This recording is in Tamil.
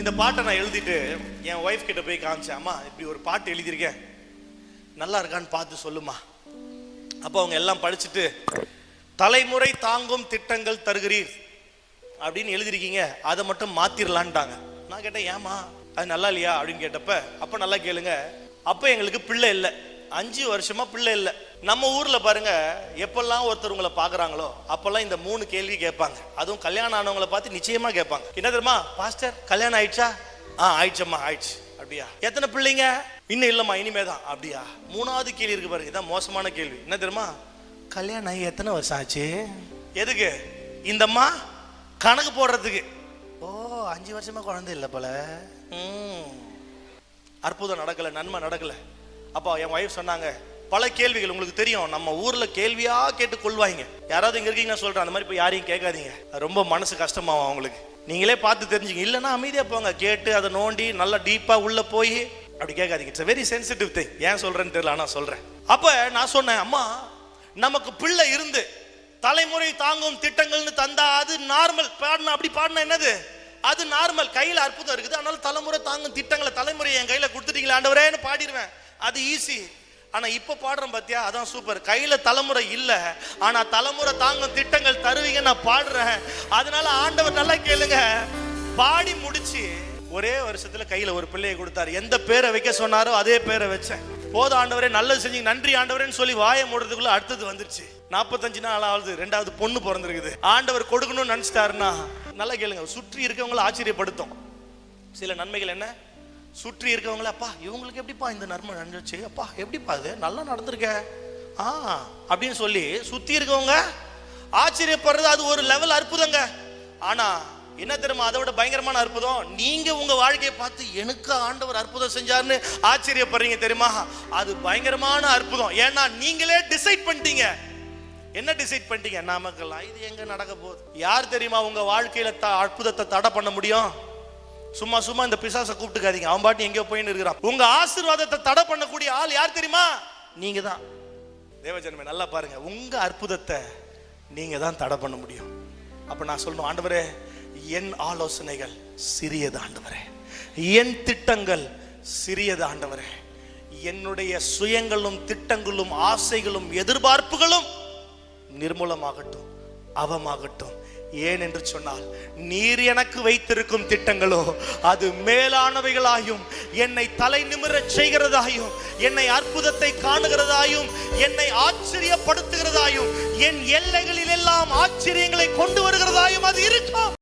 இந்த பாட்டை நான் எழுதிட்டு என் ஒய்ஃப் கிட்ட போய் காமிச்சேன் அம்மா இப்படி ஒரு பாட்டு எழுதியிருக்கேன். நல்லா இருக்கான்னு பார்த்து சொல்லுமா அப்போ அவங்க எல்லாம் படிச்சுட்டு தலைமுறை தாங்கும் திட்டங்கள் தருகிறீர். அப்படின்னு எழுதிருக்கீங்க அதை மட்டும் மாத்திரலான்ட்டாங்க. நான் கேட்டேன் ஏமா அது நல்லா இல்லையா? அப்படின்னு கேட்டப்ப அப்போ நல்லா கேளுங்க. அப்போ எங்களுக்கு பிள்ளை இல்லை. அஞ்சு வருஷமா பிள்ளை இல்லை. நம்ம ஊர்ல பாருங்க எப்பெல்லாம் ஒருத்தர் உங்களை பாக்குறாங்களோ அப்பெல்லாம் இந்த மூணு கேள்வி கேட்பாங்க. அதுவும் கல்யாணம் ஆனவங்கள பார்த்து நிச்சயமா கேட்பாங்க. என்ன தெரியுமா? பாஸ்டர் கல்யாணம் ஆயிடுச்சா? ஆ ஆயிடுச்சம்மா ஆயிடுச்சு. அப்படியா? எத்தனை பிள்ளைங்க? இன்னும் இல்லம்மா இனிமே தான் அப்படியா? மூணாவது கேள்வி இருக்கு பாருங்க இதான் மோசமான கேள்வி. என்ன தெரியுமா? கல்யாணம் ஆகி எத்தனை வருஷம் ஆச்சு? எதுக்கு? இந்தம்மா கணக்கு போடுறதுக்கு. ஓ அஞ்சு வருஷமா குழந்தை இல்லை போல. ம். அற்புதம் நடக்கல நன்மை நடக்கல. அப்போ என் ஒய்ஃப் சொன்னாங்க பல கேள்விகள் உங்களுக்கு தெரியும். நம்ம ஊர்ல கேள்வியா கேட்டு கொள்வாங்க யாராவது இங்க இருக்கீங்கன்னா சொல்றேன். அந்த மாதிரி போய் யாரையும் கேட்காதீங்க. ரொம்ப மனசு கஷ்டமாகும் அவங்களுக்கு. நீங்களே பார்த்து தெரிஞ்சுங்க இல்லைன்னா அமைதியா போங்க. கேட்டு அதை நோண்டி நல்லா டீப்பா உள்ள போய் அப்படி கேட்காதீங்க. இட்ஸ் வெரி சென்சிட்டிவ் திங் ஏன் சொல்றேன்னு தெரியல ஆனா சொல்றேன். அப்ப நான் சொன்னேன் அம்மா நமக்கு பிள்ளை இருந்து தலைமுறை தாங்கும் திட்டங்கள்னு தந்தா அது நார்மல் பாடினா அப்படி பாடினா என்னது? அது நார்மல் கையில அற்புதம் இருக்குது. அதனால தலைமுறை தாங்கும் திட்டங்களை தலைமுறை என் கையில கொடுத்துட்டீங்களா ஆண்டவரேன்னு பாடிடுவேன். அது ஈஸி ஆனால் இப்போ பாடுறோம் பார்த்தியா அதான் சூப்பர் கையில் தலைமுறை இல்லை. ஆனால் தலைமுறை தாங்கும் திட்டங்கள் தருவீங்க நான் பாடுறேன். அதனால ஆண்டவர் நல்லா கேளுங்க. பாடி முடிச்சு ஒரே வருஷத்தில் கையில் ஒரு பிள்ளையை கொடுத்தாரு. எந்த பேரை வைக்க சொன்னாரோ அதே பேரை வச்சேன். போதும் ஆண்டவரே நல்லது செஞ்சு நன்றி ஆண்டவரேன்னு சொல்லி வாயை மூடுறதுக்குள்ள அடுத்தது வந்துருச்சு. நாற்பத்தஞ்சு நாள் ஆகுது. ரெண்டாவது பொண்ணு பிறந்திருக்குது. ஆண்டவர் கொடுக்கணும்னு நினச்சிட்டாருன்னா நல்லா கேளுங்க. சுற்றி இருக்கவங்களை ஆச்சரியப்படுத்தும். சில நன்மைகள் என்ன? சுற்றி இருக்கவங்கள அப்பா இவங்களுக்கு எப்படிப்பா இந்த நன்மை நடந்துச்சு? அப்பா எப்படிப்பா அது நல்லா நடந்திருக்க. ஆ அப்படின்னு சொல்லி சுத்தி இருக்கவங்க ஆச்சரியப்படுறது அது ஒரு லெவல் அற்புதங்க. ஆனா என்ன தெரியுமா? அதை விட பயங்கரமான அற்புதம் நீங்க உங்க வாழ்க்கையை பார்த்து எனக்கு ஆண்டவர் அற்புதம் செஞ்சாருன்னு ஆச்சரியப்படுறீங்க தெரியுமா? அது பயங்கரமான அற்புதம். ஏன்னா நீங்களே டிசைட் பண்ணிட்டீங்க. என்ன டிசைட் பண்ணிட்டீங்க? நமக்கெல்லாம் இது எங்க நடக்க போகுது? யார் தெரியுமா உங்க வாழ்க்கையில அற்புதத்தை தடை பண்ண முடியும்? சும்மா சும்மா இந்த பிசாசை கூப்பிட்டுக்காதீங்க. அவன் பாட்டி எங்கேயோ போயின்னு இருக்கிறான். உங்க ஆசீர்வாதத்தை தடை பண்ணக்கூடிய ஆள் யார் தெரியுமா? நீங்க தான் தேவஜன்மே நல்லா பாருங்க. உங்க அற்புதத்தை நீங்க தான் தடை பண்ண முடியும். அப்ப நான் சொல்லணும் ஆண்டவரே என் ஆலோசனைகள் சிறியது ஆண்டவரே. என் திட்டங்கள் சிறியது ஆண்டவரே. என்னுடைய சுயங்களும் திட்டங்களும் ஆசைகளும் எதிர்பார்ப்புகளும் நிர்மூலமாகட்டும் அவமாகட்டும். ஏன் என்று சொன்னால் நீர் எனக்கு வைத்திருக்கும் திட்டங்களோ அது மேலானவைகளாயும் என்னை தலை நிமிரச் செய்கிறதாயும் என்னை அற்புதத்தை காணுகிறதாயும் என்னை ஆச்சரியப்படுத்துகிறதாயும் என் எல்லைகளில் எல்லாம் ஆச்சரியங்களை கொண்டு வருகிறதாயும் அது இருக்கும்